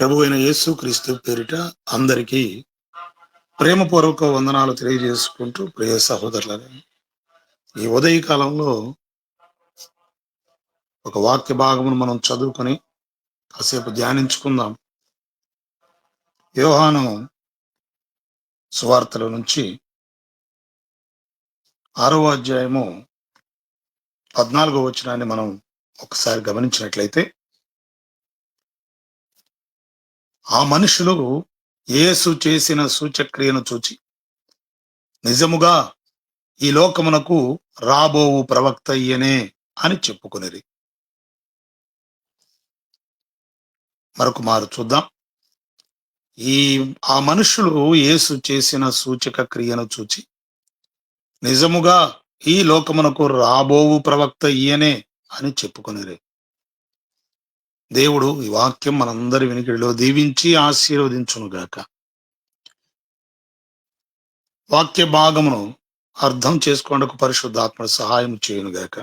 ప్రభు అయిన యేసు క్రీస్తు పేరిట అందరికీ ప్రేమపూర్వక వందనాలు తెలియజేసుకుంటూ ప్రియ సహోదరులని ఈ ఉదయ కాలంలో ఒక వాక్య భాగమును మనం చదువుకొని కాసేపు ధ్యానించుకుందాం. యోహాను సువార్తల నుంచి ఆరవ అధ్యాయము పద్నాలుగో వచనాన్ని మనం ఒకసారి గమనించినట్లయితే ఆ మనుషులు యేసు చేసిన సూచక్రియను చూచి నిజముగా ఈ లోకమునకు రాబోవు ప్రవక్త అయ్యనే అని చెప్పుకునేది మరొక మారు చూద్దాం. ఈ ఆ మనుషులు యేసు చేసిన సూచక క్రియను చూచి నిజముగా ఈ లోకమునకు రాబోవు ప్రవక్త ఈయనే అని చెప్పుకునేది దేవుడు ఈ వాక్యం మనందరి వినికిడిలో దీవించి ఆశీర్వదించును గాక. వాక్య భాగమును అర్థం చేసుకోవడానికి పరిశుద్ధాత్మ సహాయం చేయనుగాక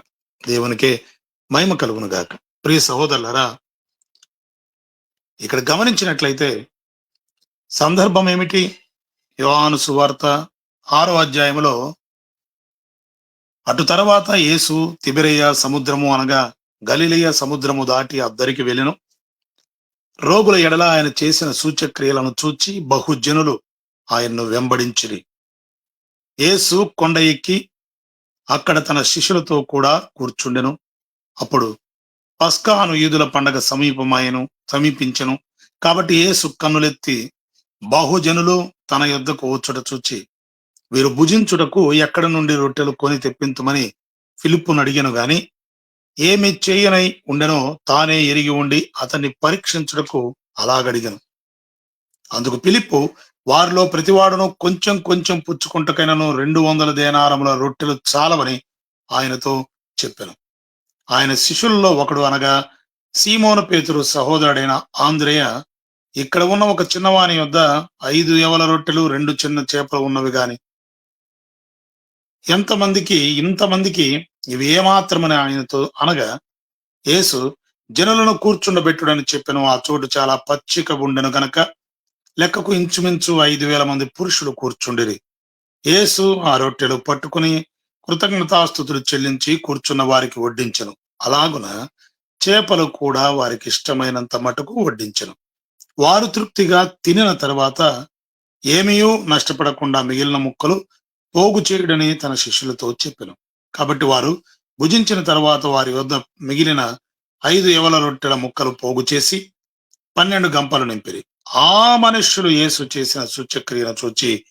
దేవునికే మహిమ కలుగునుగాక ప్రియ సహోదరులరా ఇక్కడ గమనించినట్లయితే సందర్భం ఏమిటి? యోహాను సువార్త ఆరో అధ్యాయంలో అటు తర్వాత యేసు తిబిరయ్య సముద్రము అనగా గలిలియ సముద్రము దాటి అద్దరికి వెళ్ళెను. రోగుల ఎడల ఆయన చేసిన సూచక్రియలను చూచి బహుజనులు ఆయన్ను వెంబడించిరి. యేసు కొండ ఎక్కి అక్కడ తన శిష్యులతో కూడా కూర్చుండెను. అప్పుడు పస్కాను ఈదుల పండగ సమీపమాయను సమీపించెను. కాబట్టి యేసు కన్నులెత్తి బహుజనులు తన యొద్దకు వచ్చుట చూచి వీరు భుజించుటకు ఎక్కడ నుండి రొట్టెలు కొని తెప్పించమని ఫిలిప్పును అడిగాను గాని ఏమి చేయనై ఉండెనో తానే ఎరిగి ఉండి అతన్ని పరీక్షించుటకు అలాగడిగను. అందుకు పిలిప్పు వారిలో ప్రతివాడును కొంచెం కొంచెం పుచ్చుకుంటకైనను రెండు వందల దేనారముల రొట్టెలు చాలవని ఆయనతో చెప్పాను. ఆయన శిష్యుల్లో ఒకడు అనగా సీమోన పేతురు సహోదరుడైన ఆంధ్రేయ ఇక్కడ ఉన్న ఒక చిన్నవాని యొద్ద ఐదు ఎవల రొట్టెలు రెండు చిన్న చేపలు ఉన్నవి గాని. ఎంతమందికి ఇంతమందికి ఇవి ఏమాత్రమని ఆయనతో అనగా యేసు జనులను కూర్చుండబెట్టుడని చెప్పిన ఆ చోటు చాలా పచ్చిక ఉండెను గనక లెక్కకు ఇంచుమించు ఐదు వేల మంది పురుషులు కూర్చుండిరి. యేసు ఆ రొట్టెలు పట్టుకుని కృతజ్ఞతాస్థుతులు చెల్లించి కూర్చున్న వారికి వడ్డించను. అలాగున చేపలు కూడా వారికి ఇష్టమైనంత మటుకు వడ్డించను. వారు తృప్తిగా తినిన తర్వాత ఏమీయూ నష్టపడకుండా మిగిలిన ముక్కలు పోగు చేయుడని తన శిష్యులతో చెప్పెను. కాబట్టి వారు భుజించిన తర్వాత వారి వద్ద మిగిలిన ఐదు ఎవల రొట్టెల ముక్కలు పోగు చేసి పన్నెండు గంపలు నింపిరి. ఆ మనుష్యులు యేసు చేసిన సూచక్రియను చూచి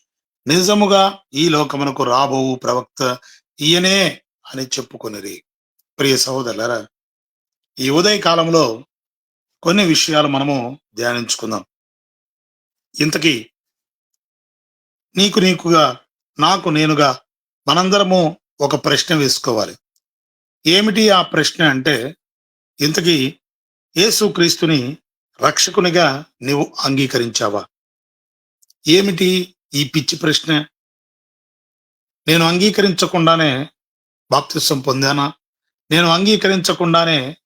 నిజముగా ఈ లోకమునకు రాబోవు ప్రవక్త ఈయనే అని చెప్పుకొనిరి. ప్రియ సహోదరులరా ఈ ఉదయ కాలంలో కొన్ని విషయాలు మనము ధ్యానించుకుందాం. ఇంతకీ నీకు నీకుగా నాకు నేనుగా మనందరము ఒక ప్రశ్న వేసుకోవాలి. ఏమిటి ఆ ప్రశ్న అంటే ఇంతకీ యేసుక్రీస్తుని రక్షకునిగా నీవు అంగీకరించావా? ఏమిటి ఈ పిచ్చి ప్రశ్న? నేను అంగీకరించకుండానే బాప్తిసం పొందానా? నేను అంగీకరించకుండానే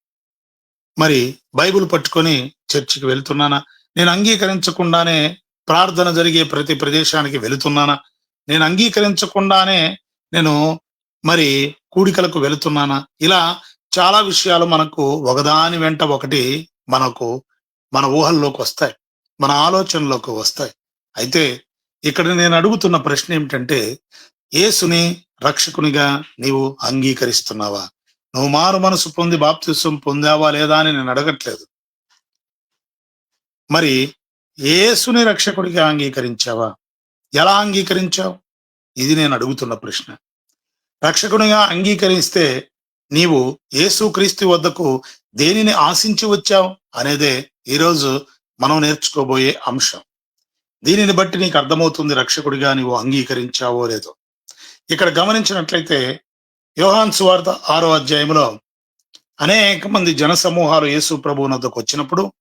మరి బైబిల్ పట్టుకొని చర్చికి వెళ్తున్నానా? నేను అంగీకరించకుండానే ప్రార్థన జరిగే ప్రతి ప్రదేశానికి వెళుతున్నానా? నేను అంగీకరించకుండానే నేను మరి కూడికలకు వెళుతున్నానా? ఇలా చాలా విషయాలు మనకు ఒకదాని వెంట ఒకటి మనకు మన ఊహల్లోకి వస్తాయి. మన ఆలోచనలోకి వస్తాయి. అయితే ఇక్కడ నేను అడుగుతున్న ప్రశ్న ఏమిటంటే యేసుని రక్షకునిగా నీవు అంగీకరిస్తున్నావా? నువ్వు మారు మనసు పొంది బాప్తిసం పొందావా లేదా అని నేను అడగట్లేదు. మరి యేసుని రక్షకుడిగా అంగీకరించావా? ఎలా అంగీకరించావు? ఇది నేను అడుగుతున్న ప్రశ్న. రక్షకునిగా అంగీకరిస్తే నీవు యేసుక్రీస్తు వద్దకు దేనిని ఆశించి వచ్చావు అనేదే ఈరోజు మనం నేర్చుకోబోయే అంశం. దీనిని బట్టి నీకు అర్థమవుతుంది రక్షకుడిగా నీవు అంగీకరించావో లేదో. ఇక్కడ గమనించినట్లయితే యోహాన్ సువార్త ఆరో అధ్యాయంలో అనేక మంది జన సమూహాలు యేసు ప్రభు వద్దకు వచ్చినప్పుడు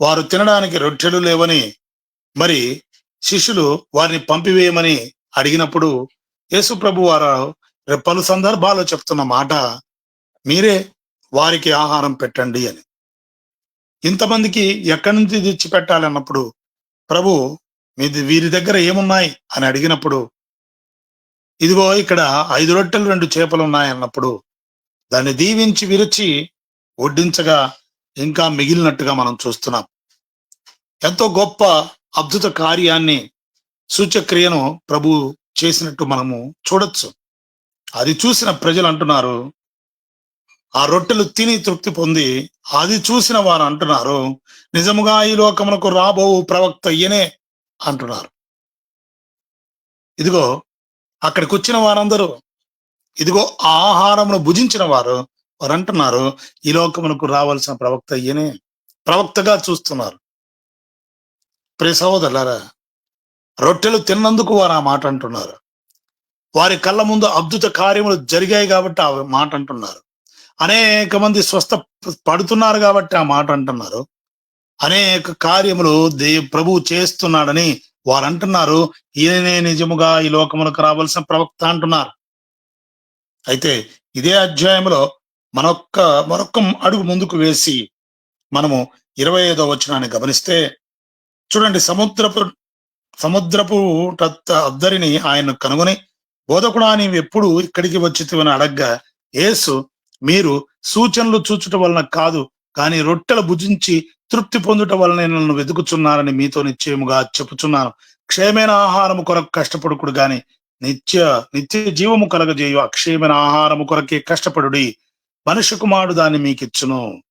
వారు తినడానికి రొట్టెలు లేవని మరి శిష్యులు వారిని పంపివేయమని అడిగినప్పుడు యేసు ప్రభు వారు పలు సందర్భాల్లో చెప్తున్న మాట మీరే వారికి ఆహారం పెట్టండి అని. ఇంతమందికి ఎక్కడి నుంచి తెచ్చి పెట్టాలి అన్నప్పుడు ప్రభు మీది వీరి దగ్గర ఏమున్నాయి? అని అడిగినప్పుడు ఇదిగో ఇక్కడ ఐదు రొట్టెలు రెండు చేపలు ఉన్నాయి అన్నప్పుడు దాన్ని దీవించి విరిచి వడ్డించగా ఇంకా మిగిలినట్టుగా మనం చూస్తున్నాం. ఎంతో గొప్ప అద్భుత కార్యాన్ని సూచక్రియను ప్రభు చేసినట్టు మనము చూడొచ్చు. అది చూసిన ప్రజలు అంటున్నారు ఆ రొట్టెలు తిని తృప్తి పొంది అది చూసిన వారు అంటున్నారు నిజముగా ఈ లోకమునకు రాబో ప్రవక్త ఈయనే అంటున్నారు. ఇదిగో అక్కడికి వచ్చిన వారందరూ ఇదిగో ఆ ఆహారమును భుజించిన వారు వారు అంటున్నారు ఈ లోకమునకు రావాల్సిన ప్రవక్త ఈయనే ప్రవక్తగా చూస్తున్నారు. ప్రియ సహోదరులారా రొట్టెలు తిన్నందుకు వారు ఆ మాట అంటున్నారు. వారి కళ్ళ ముందు అద్భుత కార్యములు జరిగాయి కాబట్టి ఆ మాట అంటున్నారు. అనేక మంది స్వస్థ పడుతున్నారు కాబట్టి ఆ మాట అంటున్నారు. అనేక కార్యములు దే ప్రభు చేస్తున్నాడని వారు అంటున్నారు. ఈయనే నిజముగా ఈ లోకములకు రావాల్సిన ప్రవక్త అంటున్నారు. అయితే ఇదే అధ్యాయంలో మనొక్క మరొక్క అడుగు ముందుకు వేసి మనము ఇరవై ఐదో వచనాన్ని గమనిస్తే చూడండి సముద్రపు సముద్రపు తత్త అద్దరిని ఆయన కనుగొని బోధకుడా నీవు ఎప్పుడు ఇక్కడికి వచ్చి అడగ్గా యేసు మీరు సూచనలు చూచుట వలన కాదు కానీ రొట్టెలు భుజించి తృప్తి పొందుట వలన నన్ను వెతుకుచున్నారని మీతో నిశ్చయముగా చెప్పుచున్నాను. క్షయమైన ఆహారము కొరకు కష్టపడుకుడు గాని నిత్య నిత్య జీవము కలగజేయు. అక్షయమైన ఆహారము కొరకే కష్టపడుడి. మనుష్య కుమారుడు దాన్ని మీకు ఇచ్చును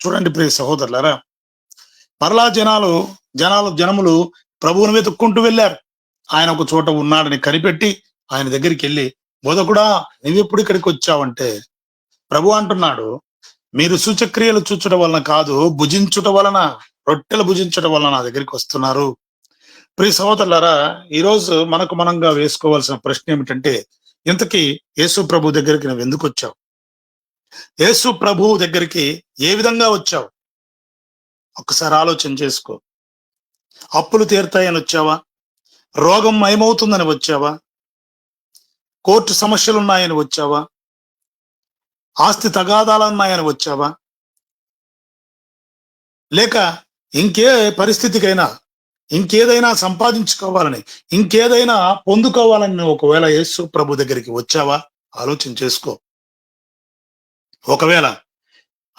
చూడండి ప్రియ సహోదరులరా మరలా జనాలు జనాలు జనములు ప్రభువును వెతుక్కుంటూ వెళ్ళారు. ఆయన ఒక చోట ఉన్నాడని కనిపెట్టి ఆయన దగ్గరికి వెళ్ళి బోధకుడా నువ్వెప్పుడు ఇక్కడికి వచ్చావంటే? ప్రభు అంటున్నాడు మీరు సూచక్రియలు చూచుట వలన కాదు భుజించుట వలన రొట్టెలు భుజించుట వలన నా దగ్గరికి వస్తున్నారు. ప్రియ సహోదరులారా ఈరోజు మనకు మనంగా వేసుకోవాల్సిన ప్రశ్న ఏమిటంటే ఇంతకీ యేసు ప్రభు దగ్గరికి నువ్వు ఎందుకు వచ్చావు? యేసు ప్రభు దగ్గరికి ఏ విధంగా వచ్చావు? ఒక్కసారి ఆలోచన చేసుకో. అప్పులు తీరుతాయని వచ్చావా? రోగం మయమవుతుందని వచ్చావా? కోర్టు సమస్యలు ఉన్నాయని వచ్చావా? ఆస్తి తగాదాలు ఉన్నాయని వచ్చావా? లేక ఇంకే పరిస్థితికైనా ఇంకేదైనా సంపాదించుకోవాలని ఇంకేదైనా పొందుకోవాలని ఒకవేళ యేసు ప్రభు దగ్గరికి వచ్చావా? ఆలోచన చేసుకో. ఒకవేళ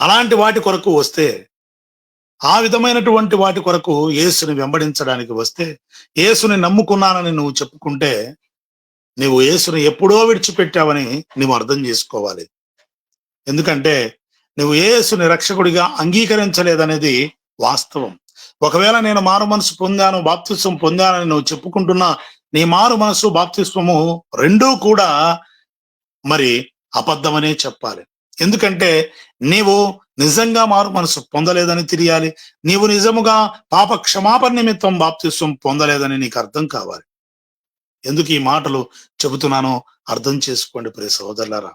అలాంటి వాటి కొరకు వస్తే ఆ విధమైనటువంటి వాటి కొరకు యేసుని వెంబడించడానికి వస్తే యేసుని నమ్ముకున్నానని నువ్వు చెప్పుకుంటే నువ్వు యేసును ఎప్పుడో విడిచిపెట్టావని నువ్వు అర్థం చేసుకోవాలి. ఎందుకంటే నువ్వు యేసుని రక్షకుడిగా అంగీకరించలేదనేది వాస్తవం. ఒకవేళ నేను మారు మనసు పొందాను బాప్తిస్వం పొందానని నువ్వు చెప్పుకుంటున్నా నీ మారు మనసు బాప్తిస్వము రెండూ కూడా మరి అబద్ధమనే చెప్పాలి. ఎందుకంటే నీవు నిజంగా మారు మనసు పొందలేదని తెలియాలి. నీవు నిజముగా పాప క్షమాపణ నిమిత్తం బాప్తిస్వం పొందలేదని నీకు అర్థం కావాలి. ఎందుకు ఈ మాటలు చెబుతున్నానో అర్థం చేసుకోండి ప్రియ సహోదరులారా.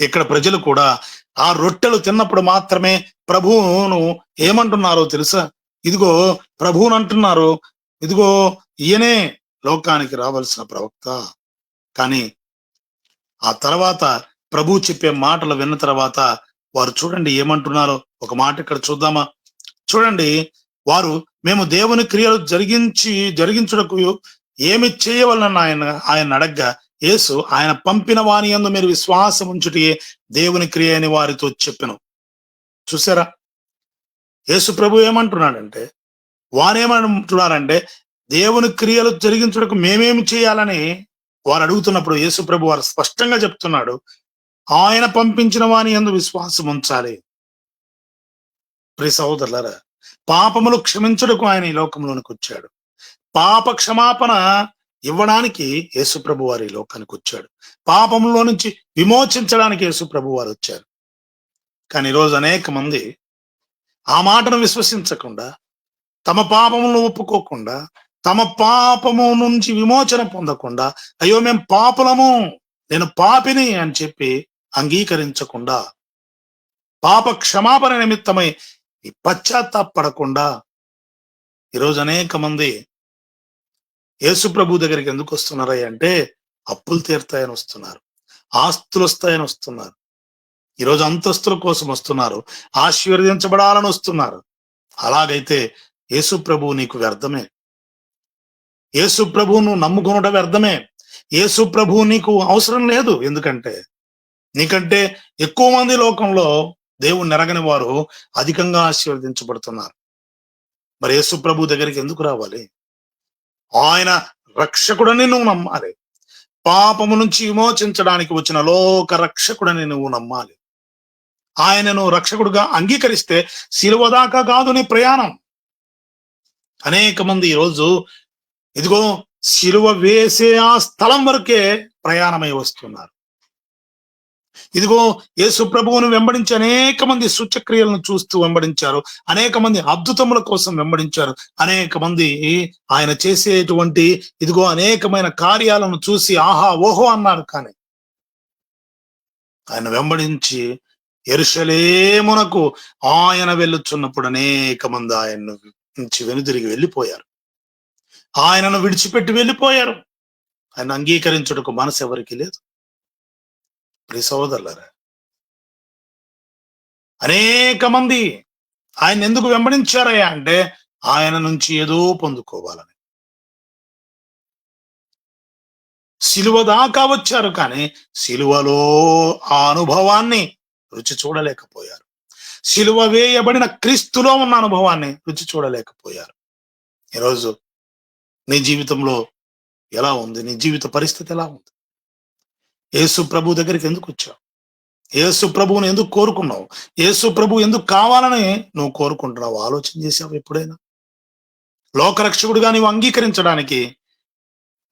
ఇక్కడ ప్రజలు కూడా ఆ రొట్టెలు తిన్నప్పుడు మాత్రమే ప్రభువును ఏమంటున్నారో తెలుసా? ఇదిగో ప్రభువును అంటున్నారు. ఇదిగో ఈయనే లోకానికి రావాల్సిన ప్రవక్త. కానీ ఆ తర్వాత ప్రభు చెప్పే మాటలు విన్న తర్వాత వారు చూడండి ఏమంటున్నారో. ఒక మాట ఇక్కడ చూద్దామా? చూడండి వారు మేము దేవుని క్రియలు జరిగించి జరిగించుటకు ఏమి చేయవలన ఆయన ఆయన అడగ్గా యేసు ఆయన పంపిన వాని యందు మీరు విశ్వాసం ఉంచుటే దేవుని క్రియ అని వారితో చెప్పిన. చూసారా? యేసు ప్రభు ఏమంటున్నాడంటే వారేమంటున్నారంటే దేవుని క్రియలు జరిగించుటకు మేమేమి చేయాలని? వారు అడుగుతున్నప్పుడు యేసు ప్రభు వారు స్పష్టంగా చెప్తున్నాడు ఆయన పంపించిన వాని ఎందు విశ్వాసం ఉంచాలి. ప్రి సహోదరులరా పాపములు క్షమించుటకు ఆయన ఈ లోకంలోనికి వచ్చాడు. పాప క్షమాపణ ఇవ్వడానికి యేసుప్రభు వారి లోకానికి వచ్చాడు. పాపంలో నుంచి విమోచించడానికి యేసుప్రభు వారు వచ్చారు. కానీ ఈరోజు అనేక మంది ఆ మాటను విశ్వసించకుండా తమ పాపములను ఒప్పుకోకుండా తమ పాపము నుంచి విమోచన పొందకుండా అయ్యో మేము పాపులము నేను పాపిని అని చెప్పి అంగీకరించకుండా పాప క్షమాపణ నిమిత్తమై పశ్చాత్తాపడకుండా ఈరోజు అనేక మంది యేసు ప్రభు దగ్గరికి ఎందుకు వస్తున్నారా అంటే అప్పులు తీరుతాయని వస్తున్నారు. ఆస్తులు వస్తాయని వస్తున్నారు. ఈరోజు అంతస్తుల కోసం వస్తున్నారు. ఆశీర్వదించబడాలని వస్తున్నారు. అలాగైతే యేసు ప్రభు నీకు వ్యర్థమే. యేసు ప్రభువును నమ్ముకునుట వ్యర్థమే. యేసు ప్రభు నీకు అవసరం లేదు. ఎందుకంటే నీకంటే ఎక్కువ మంది లోకంలో దేవుని నెరగని వారు అధికంగా ఆశీర్వదించబడుతున్నారు. మరి యేసు ప్రభు దగ్గరికి ఎందుకు రావాలి? ఆయన రక్షకుడని నువ్వు నమ్మాలి. పాపము నుంచి విమోచించడానికి వచ్చిన లోక రక్షకుడని నువ్వు నమ్మాలి. ఆయనను రక్షకుడుగా అంగీకరిస్తే శిలువ దాకా కాదు నీ ప్రయాణం. అనేక మంది ఈరోజు ఇదిగో శిలువ వేసే ఆ స్థలం వరకే ప్రయాణమై వస్తున్నారు. ఇదిగో యేసు ప్రభువును వెంబడించి అనేక మంది సూచక్రియలను చూస్తూ వెంబడించారు. అనేక మంది అద్భుతముల కోసం వెంబడించారు. అనేక మంది ఆయన చేసేటువంటి ఇదిగో అనేకమైన కార్యాలను చూసి ఆహా ఓహో అన్నారు కానీ ఆయన వెంబడించి ఎరుషలేమునకు ఆయన వెళ్ళుచున్నప్పుడు అనేక మంది ఆయన్ను నుంచి వెనుదిరిగి వెళ్ళిపోయారు. ఆయనను విడిచిపెట్టి వెళ్ళిపోయారు. ఆయన అంగీకరించుటకు మనసు ఎవరికి లేదు. ప్రి సోదరులరా? అనేక మంది ఆయన ఎందుకు వెంబడించారయ్యా అంటే ఆయన నుంచి ఏదో పొందుకోవాలని. సిలువ దాకా వచ్చారు కానీ సిలువలో ఆ అనుభవాన్ని రుచి చూడలేకపోయారు. సిలువ వేయబడిన క్రీస్తులో ఉన్న అనుభవాన్ని రుచి చూడలేకపోయారు. ఈరోజు నీ జీవితంలో ఎలా ఉంది? నీ జీవిత పరిస్థితి ఎలా ఉంది? యేసు ప్రభు దగ్గరికి ఎందుకు వచ్చావు? యేసు ప్రభువుని ఎందుకు కోరుకున్నావు? యేసు ప్రభు ఎందుకు కావాలని నువ్వు కోరుకుంటున్నావు? ఆలోచన చేసావు ఎప్పుడైనా? లోకరక్షకుడిగా నీవు అంగీకరించడానికి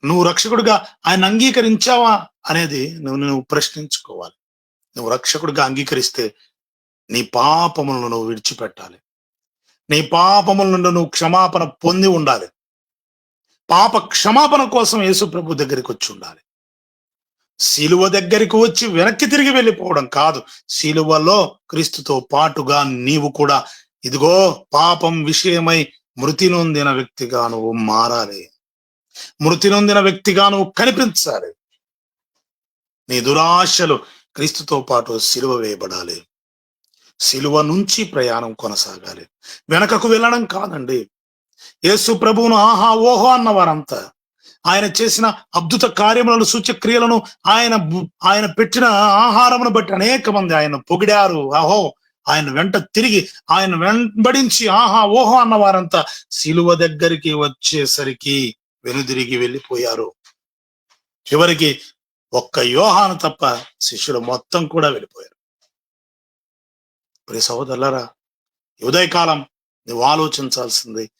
నువ్వు రక్షకుడిగా ఆయన అంగీకరించావా అనేది నువ్వు నువ్వు ప్రశ్నించుకోవాలి. నువ్వు రక్షకుడిగా అంగీకరిస్తే నీ పాపములను నువ్వు విడిచిపెట్టాలి. నీ పాపముల నుండి నువ్వు క్షమాపణ పొంది ఉండాలి. పాప క్షమాపణ కోసం యేసు ప్రభు దగ్గరికి వచ్చి ఉండాలి. శిలువ దగ్గరికి వచ్చి వెనక్కి తిరిగి వెళ్ళిపోవడం కాదు. శిలువలో క్రీస్తుతో పాటుగా నీవు కూడా ఇదిగో పాపం విషయమై మృతి నొందిన వ్యక్తిగా నువ్వు మారాలి. మృతి నొందిన వ్యక్తిగా నువ్వు కనిపించాలి. నీ దురాశలు క్రీస్తుతో పాటు సిలువ వేయబడాలి. సిలువ నుంచి ప్రయాణం కొనసాగాలి. వెనకకు వెళ్ళడం కాదండి. యేసు ప్రభువును ఆహా ఓహో అన్నవారంతా ఆయన చేసిన అద్భుత కార్యములను సూచక్రియలను ఆయన ఆయన పెట్టిన ఆహారమును బట్టి అనేక మంది ఆయన పొగిడారు. అహో! ఆయన వెంట తిరిగి ఆయన వెంబడించి ఆహా ఓహో అన్నవారంతా సిలువ దగ్గరికి వచ్చేసరికి వెనుదిరిగి వెళ్ళిపోయారు. చివరికి ఒక్క యోహాను తప్ప శిష్యుడు మొత్తం కూడా వెళ్ళిపోయారు. ప్రియ సహోదరులరా ఉదయకాలం నువ్వు ఆలోచించాల్సింది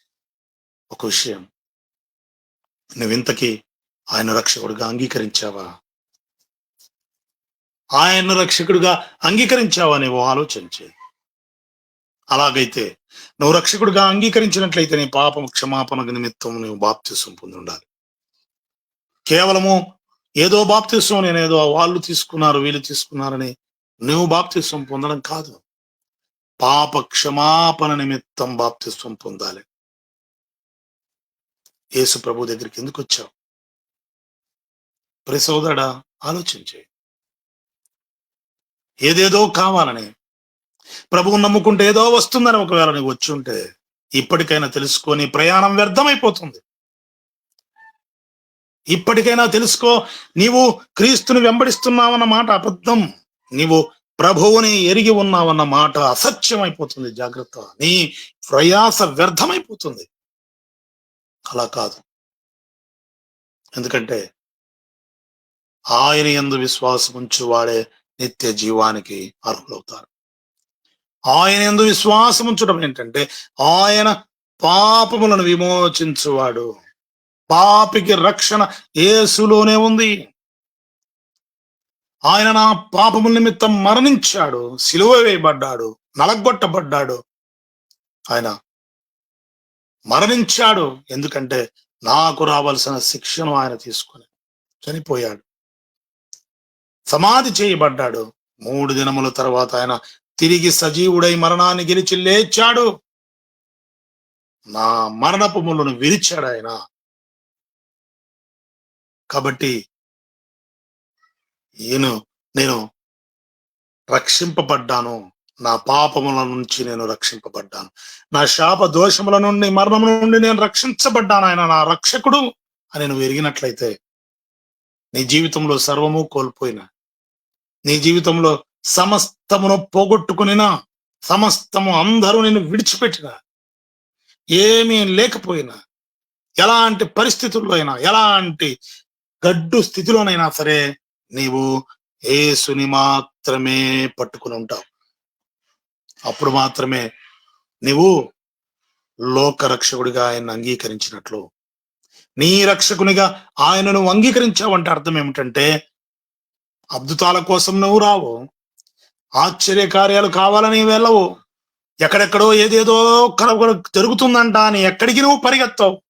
ఒక విషయం. నువ్వింతకీ ఆయన రక్షకుడుగా అంగీకరించావా? ఆయన రక్షకుడుగా అంగీకరించావా నువ్వు ఆలోచించే అలాగైతే నువ్వు రక్షకుడిగా అంగీకరించినట్లయితే నీ పాపం క్షమాపణ నిమిత్తం నువ్వు బాప్తిసం పొంది ఉండాలి కేవలము ఏదో బాప్తిసం నేను ఏదో వాళ్ళు తీసుకున్నారు వీళ్ళు తీసుకున్నారని నువ్వు బాప్తిసం పొందడం కాదు. పాప క్షమాపణ నిమిత్తం బాప్తిస్వం పొందాలి. యేసు ప్రభు దగ్గరికి ఎందుకు వచ్చావు? ప్రసోదడ సోదరుడా ఆలోచించే ఏదేదో కావాలని ప్రభువు నమ్ముకుంటే ఏదో వస్తుందని ఒకవేళ నీకు వచ్చి ఉంటే ఇప్పటికైనా తెలుసుకొని ప్రయాణం వ్యర్థమైపోతుంది. ఇప్పటికైనా తెలుసుకో నీవు క్రీస్తుని వెంబడిస్తున్నావన్న మాట అబద్ధం. నీవు ప్రభువుని ఎరిగి ఉన్నావన్న మాట అసత్యం అయిపోతుంది జాగ్రత్త. నీ ప్రయాస వ్యర్థమైపోతుంది. అలా కాదు. ఎందుకంటే ఆయన ఎందు విశ్వాసం ఉంచు వాడే నిత్య జీవానికి అర్హులవుతారు. ఆయన ఎందు విశ్వాసం ఉంచడం ఏంటంటే ఆయన పాపములను విమోచించువాడు. పాపికి రక్షణ యేసులోనే ఉంది. ఆయన నా పాపముల నిమిత్తం మరణించాడు సిలువ వేయబడ్డాడు నలగొట్టబడ్డాడు. ఆయన మరణించాడు. ఎందుకంటే నాకు రావాల్సిన శిక్షను ఆయన తీసుకొని చనిపోయాడు. సమాధి చేయబడ్డాడు. మూడు దినముల తర్వాత ఆయన తిరిగి సజీవుడై మరణాన్ని గెలిచి లేచాడు. నా మరణపు ముళ్ళను విరిచాడు ఆయన. కాబట్టి నేను నేను రక్షింపబడ్డాను. నా పాపముల నుంచి నేను రక్షింపబడ్డాను. నా శాప దోషముల నుండి మరణము నుండి నేను రక్షించబడ్డాను. ఆయన నా రక్షకుడు అని నువ్వు ఎరిగినట్లయితే నీ జీవితంలో సర్వము కోల్పోయిన నీ జీవితంలో సమస్తమును పోగొట్టుకునినా సమస్తము అందరూ నేను విడిచిపెట్టిన ఏమీ లేకపోయినా ఎలాంటి పరిస్థితుల్లో అయినా ఎలాంటి గడ్డు స్థితిలోనైనా సరే నీవు ఏసుని మాత్రమే పట్టుకుని ఉంటావు. అప్పుడు మాత్రమే నీవు లోక రక్షకుడిగా ఆయన అంగీకరించినట్లు. నీ రక్షకునిగా ఆయనను అంగీకరించావంటే అర్థం ఏమిటంటే అద్భుతాల కోసం నువ్వు రావు. ఆశ్చర్య కార్యాలు కావాలని వెళ్ళవు. ఎక్కడెక్కడో ఏదేదో కర జరుగుతుందంట అని ఎక్కడికి నువ్వు పరిగెత్తావు.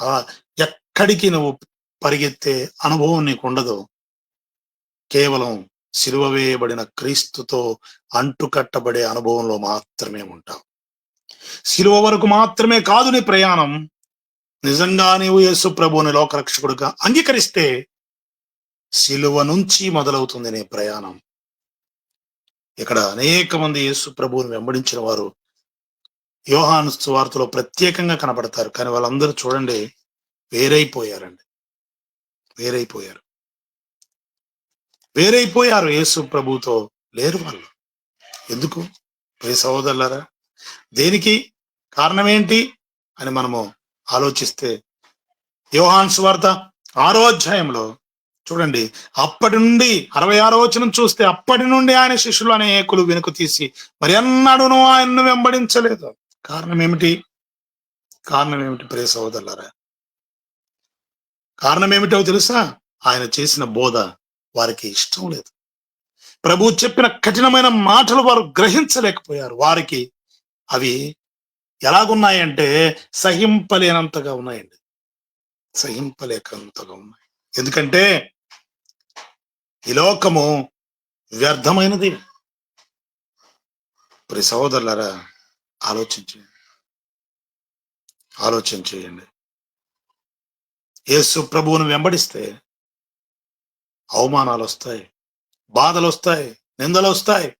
ఆ ఎక్కడికి నువ్వు పరిగెత్తే అనుభవం నీకు ఉండదు కేవలం సిలువ వేయబడిన క్రీస్తుతో అంటుకట్టబడే అనుభవంలో మాత్రమే ఉంటావు. సిలువ వరకు మాత్రమే కాదు నీ ప్రయాణం. నిజంగా నీవు యేసు ప్రభువుని లోకరక్షకుడుగా అంగీకరిస్తే సిలువ నుంచి మొదలవుతుంది నీ ప్రయాణం. ఇక్కడ అనేక మంది యేసు ప్రభువుని వెంబడించిన వారు యోహాను సువార్తలో ప్రత్యేకంగా కనబడతారు. కానీ వాళ్ళందరూ చూడండి వేరైపోయారండి. వేరైపోయారు. వేరైపోయారు యేసు ప్రభుతో లేరు వాళ్ళు. ఎందుకు? ప్రియ సహోదరులారా దేనికి కారణం ఏంటి అని మనము ఆలోచిస్తే యోహాన్ సువార్త ఆరో అధ్యాయంలో చూడండి అప్పటి నుండి అరవై ఆరో వచనం చూస్తే అప్పటి నుండి ఆయన శిష్యులు అనేకులు వెనుక తీసి మరి అన్నాడును ఆయన్ను వెంబడించలేదు. కారణం ఏమిటి కారణం ఏమిటి ప్రియ సహోదరులారా? కారణం ఏమిటో తెలుసా? ఆయన చేసిన బోధ. వారికి ఇష్టం లేదు. ప్రభు చెప్పిన కఠినమైన మాటలు వారు గ్రహించలేకపోయారు. వారికి అవి ఎలాగున్నాయంటే సహింపలేనంతగా ఉన్నాయండి. సహింపలేకంతగా ఉన్నాయి. ఎందుకంటే ఈ లోకము వ్యర్థమైనది. మరి సహోదరులారా ఆలోచించండి. ఆలోచన చేయండి. యేసు ప్రభువును వెంబడిస్తే అవమానాలు వస్తాయి బాధలు వస్తాయి నిందలు వస్తాయి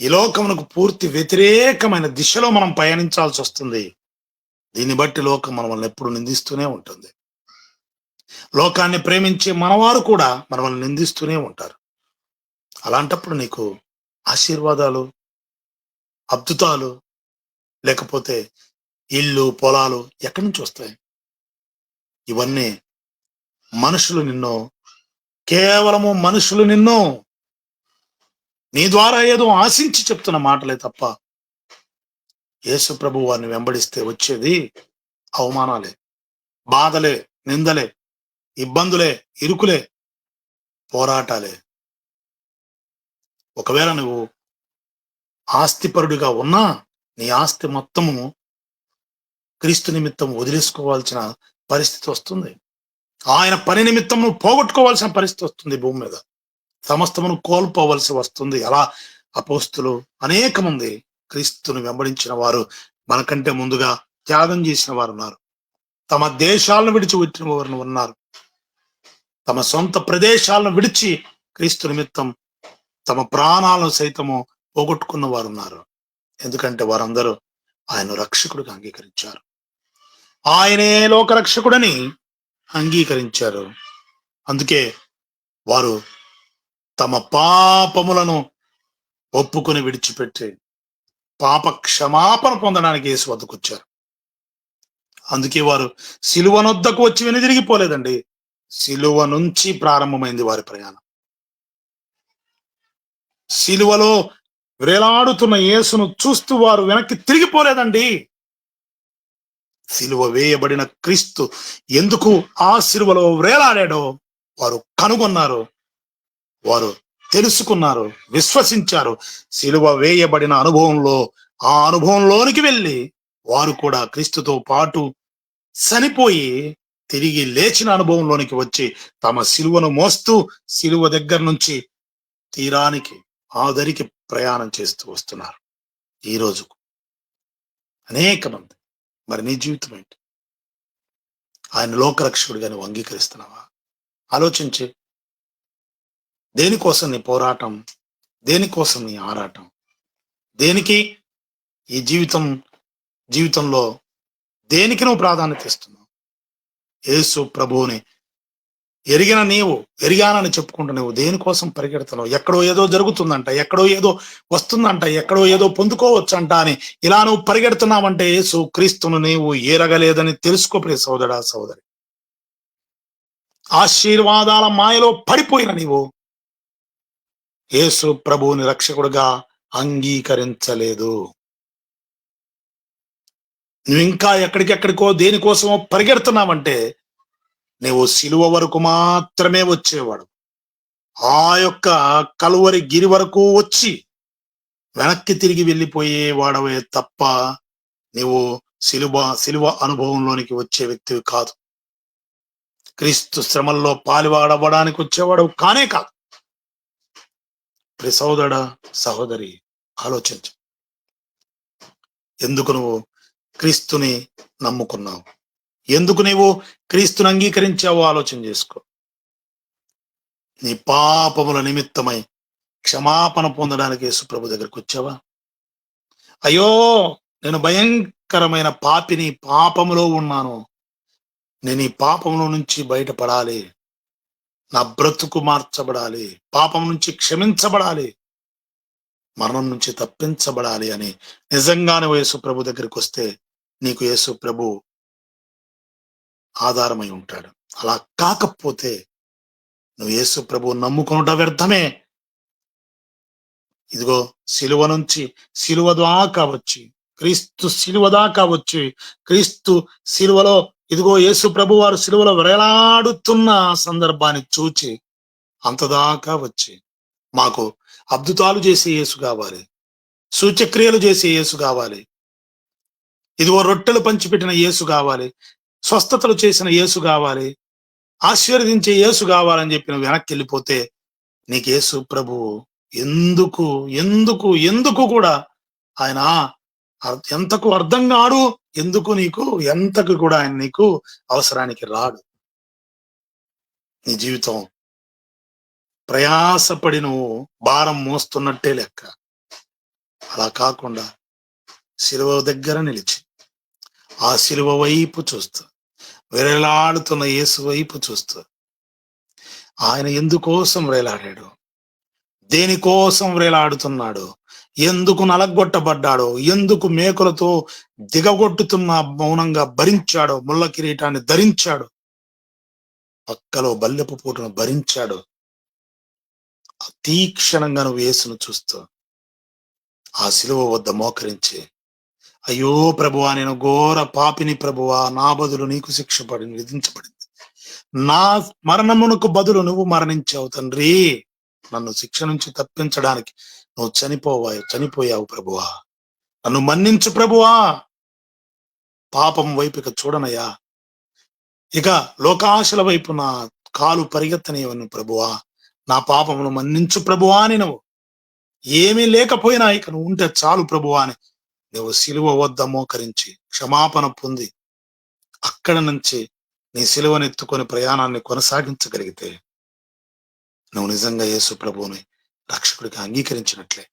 ఈ లోకమునకు పూర్తి వ్యతిరేకమైన దిశలో మనం పయనించాల్సి వస్తుంది దీన్ని బట్టి లోకం మనల్ని ఎప్పుడు నిందిస్తూనే ఉంటుంది. లోకాన్ని ప్రేమించే మనవారు కూడా మనల్ని నిందిస్తూనే ఉంటారు. అలాంటప్పుడు నీకు ఆశీర్వాదాలు అద్భుతాలు లేకపోతే ఇల్లు పొలాలు ఎక్కడి నుంచి వస్తాయి? ఇవన్నీ మనుషులు నిన్ను కేవలము మనుషులు నిన్ను నీ ద్వారా ఏదో ఆశించి చెప్తున్న మాటలే తప్ప యేసు ప్రభు వారిని వెంబడిస్తే వచ్చేది అవమానాలే బాధలే నిందలే ఇబ్బందులే ఇరుకులే పోరాటాలే. ఒకవేళ నువ్వు ఆస్తిపరుడిగా ఉన్నా నీ ఆస్తి మొత్తము క్రీస్తు నిమిత్తం వదిలేసుకోవాల్సిన పరిస్థితి వస్తుంది. ఆయన పని నిమిత్తం నువ్వు పోగొట్టుకోవాల్సిన పరిస్థితి వస్తుంది భూమి మీద. సమస్తమును కోల్పోవలసి వస్తుంది. అలా అపోస్తులు అనేక మంది క్రీస్తుని వెంబడించిన వారు మనకంటే ముందుగా త్యాగం చేసిన వారు ఉన్నారు. తమ దేశాలను విడిచి వచ్చిన వారు ఉన్నారు. తమ సొంత ప్రదేశాలను విడిచి క్రీస్తు నిమిత్తం తమ ప్రాణాలను సైతము పోగొట్టుకున్న వారు ఉన్నారు. ఎందుకంటే వారందరూ ఆయన రక్షకుడిగా అంగీకరించారు. ఆయనే లోక రక్షకుడని అంగీకరించారు. అందుకే వారు తమ పాపములను ఒప్పుకొని విడిచిపెట్టి పాప క్షమాపణ పొందడానికి యేసు వద్దకొచ్చారు అందుకే వారు సిలువనొద్దకు వచ్చి విని తిరిగిపోలేదండి సిలువ నుంచి ప్రారంభమైంది వారి ప్రయాణం. సిలువలో వేలాడుతున్న యేసును చూస్తూ వారు వెనక్కి తిరిగిపోలేదండి సిలువ వేయబడిన క్రీస్తు ఎందుకు ఆ సిలువలో వేలాడాడో వారు కనుగొన్నారు వారు తెలుసుకున్నారు విశ్వసించారు. సిలువ వేయబడిన అనుభవంలో ఆ అనుభవంలోనికి వెళ్ళి వారు కూడా క్రీస్తుతో పాటు చనిపోయి తిరిగి లేచిన అనుభవంలోనికి వచ్చి తమ సిలువను మోస్తూ సిలువ దగ్గర నుంచి తీరానికి ఆదరికి ప్రయాణం చేస్తూ వస్తున్నారు. ఈ రోజుకు అనేక మంది మరి నీ జీవితం ఏంటి? ఆయన లోకరక్షకుడిగా నువ్వు అంగీకరిస్తున్నావా? ఆలోచించి. దేనికోసం నీ పోరాటం? దేనికోసం నీ ఆరాటం? దేనికి ఈ జీవితం జీవితంలో దేనికి నువ్వు ప్రాధాన్యత ఇస్తున్నావు? యేసు ప్రభువుని ఎరిగిన నీవు ఎరిగానని చెప్పుకుంటూ నువ్వు దేనికోసం పరిగెడుతున్నావు? ఎక్కడో ఏదో జరుగుతుందంట ఎక్కడో ఏదో వస్తుందంట ఎక్కడో ఏదో పొందుకోవచ్చంట అని ఇలా నువ్వు పరిగెడుతున్నావంటే యేసు క్రీస్తును నీవు ఏరగలేదని తెలుసుకో ప్రియ సోదరా సోదరి. ఆశీర్వాదాల మాయలో పడిపోయిన నీవు యేసు ప్రభువుని రక్షకుడుగా అంగీకరించలేదు. నువ్వు ఇంకా ఎక్కడికెక్కడికో దేనికోసమో పరిగెడుతున్నావంటే నువ్వు సిలువ వరకు మాత్రమే వచ్చేవాడు. ఆ యొక్క కలువరి గిరి వరకు వచ్చి వెనక్కి తిరిగి వెళ్ళిపోయేవాడవే తప్ప నీవు సిలువ సిలువ అనుభవంలోనికి వచ్చే వ్యక్తివి కాదు. క్రీస్తు శ్రమల్లో పాలివాడవ్వడానికి వచ్చేవాడు కానే కాదు. ప్రి సోదర సహోదరి ఆలోచించు. ఎందుకు నువ్వు క్రీస్తుని నమ్ముకున్నావు? ఎందుకు నీవు క్రీస్తుని అంగీకరించావో ఆలోచన చేసుకో. నీ పాపముల నిమిత్తమై క్షమాపణ పొందడానికి యేసుప్రభు దగ్గరికి వచ్చావా? అయ్యో నేను భయంకరమైన పాపిని పాపములో ఉన్నాను. నేను ఈ పాపంలో నుంచి బయటపడాలి. నా బ్రతుకు మార్చబడాలి. పాపం నుంచి క్షమించబడాలి. మరణం నుంచి తప్పించబడాలి అని నిజంగానే యేసు ప్రభు దగ్గరికి వస్తే నీకు యేసు ప్రభు ఆధారమై ఉంటాడు. అలా కాకపోతే నువ్వు యేసు ప్రభు నమ్ముకొనుట వ్యర్థమే. ఇదిగో సిలువ నుంచి సిలువ దాకా వచ్చి క్రీస్తు సిలువ దాకా వచ్చి క్రీస్తు సిలువలో ఇదిగో యేసు ప్రభు వారు సిలువలో వేలాడుతున్న సందర్భాన్ని చూచి అంతదాకా వచ్చి మాకు అద్భుతాలు చేసే యేసు కావాలి. సూచక్రియలు చేసే యేసు కావాలి. ఇదిగో రొట్టెలు పంచిపెట్టిన యేసు కావాలి. స్వస్థతలు చేసిన యేసు కావాలి ఆశీర్వదించే యేసు కావాలని చెప్పి నువ్వు వెనక్కి వెళ్ళిపోతే నీకు యేసు ప్రభువు ఎందుకు ఎందుకు ఎందుకు కూడా ఆయన ఎంతకు అర్థం కాడు ఎందుకు నీకు ఎంతకు కూడా ఆయన నీకు అవసరానికి రాడు. నీ జీవితం ప్రయాసపడి నువ్వు భారం మోస్తున్నట్టే లెక్క. అలా కాకుండా శిలువ దగ్గర నిలిచి ఆ శిలువ వైపు చూస్తూ విరలాడుతున్న యేసు వైపు చూస్తూ. ఆయన ఎందుకోసం వేలాడాడు దేనికోసం వేలాడుతున్నాడు ఎందుకు నలగొట్టబడ్డాడో? ఎందుకు మేకులతో దిగగొట్టుతున్న మౌనంగా భరించాడో? ముళ్ళ కిరీటాన్ని ధరించాడు? పక్కలో బల్లెపు పూటను భరించాడు? తీక్షణంగా నువ్వు యేసును చూస్తూ ఆ శిలువ వద్ద మోకరించి అయ్యో ప్రభువా నేను ఘోర పాపిని ప్రభువా నా బదులు నీకు శిక్ష పడి విధించబడింది. నా మరణమునకు బదులు నువ్వు మరణించావు తండ్రి. నన్ను శిక్ష నుంచి తప్పించడానికి నువ్వు చనిపోవా చనిపోయావు ప్రభువా. నన్ను మన్నించు ప్రభువా. పాపం వైపు ఇక చూడనయ్యా. ఇక లోకాశల వైపు నా కాలు పరిగెత్తనేవను ప్రభువా. నా పాపమును మన్నించు ప్రభువా అని నువ్వు. ఏమీ లేకపోయినా ఇక నువ్వు ఉంటే చాలు ప్రభువా అని నువ్వు సిలువ వద్ద మోకరించి క్షమాపణ పొంది అక్కడ నుంచి నీ సిలువనెత్తుకొని ప్రయాణాన్ని కొనసాగించగలిగితే నువ్వు నిజంగా యేసు ప్రభువుని రక్షకుడికి అంగీకరించినట్లే.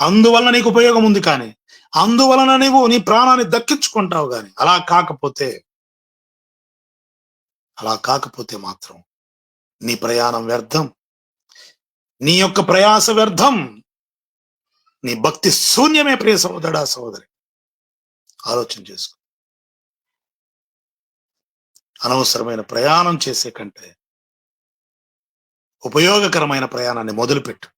అందువలన నీకు ఉపయోగం ఉంది కానీ అందువలన నీవు నీ ప్రాణాన్ని దక్కించుకుంటావు గాని అలా కాకపోతే అలా కాకపోతే మాత్రం నీ ప్రయాణం వ్యర్థం. నీ యొక్క ప్రయాస వ్యర్థం. నీ భక్తి శూన్యమే ప్రియ సహోదరా సహోదరి. ఆలోచన చేసుకో. అనవసరమైన ప్రయాణం చేసే కంటే ఉపయోగకరమైన ప్రయాణాన్ని మొదలుపెట్టు.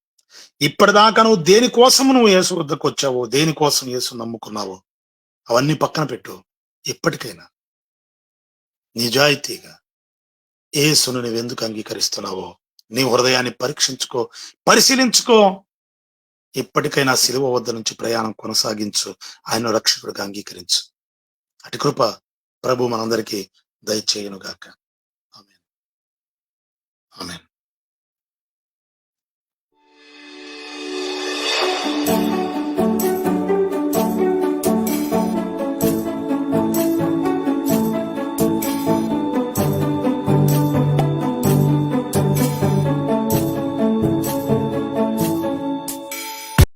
ఇప్పటిదాకా నువ్వు దేనికోసం నువ్వు యేసు వద్దకు వచ్చావో దేనికోసం యేసు నమ్ముకున్నావో అవన్నీ పక్కన పెట్టు. ఇప్పటికైనా నిజాయితీగా యేసును నువ్వెందుకు అంగీకరిస్తున్నావో నీ హృదయాన్ని పరీక్షించుకో పరిశీలించుకో. ఇప్పటికైనా శిలువ వద్ద నుంచి ప్రయాణం కొనసాగించు. ఆయన రక్షకుడిగా అంగీకరించు. అటు కృప ప్రభు మనందరికీ దయచేయనుగాక. ఆమె ఆమె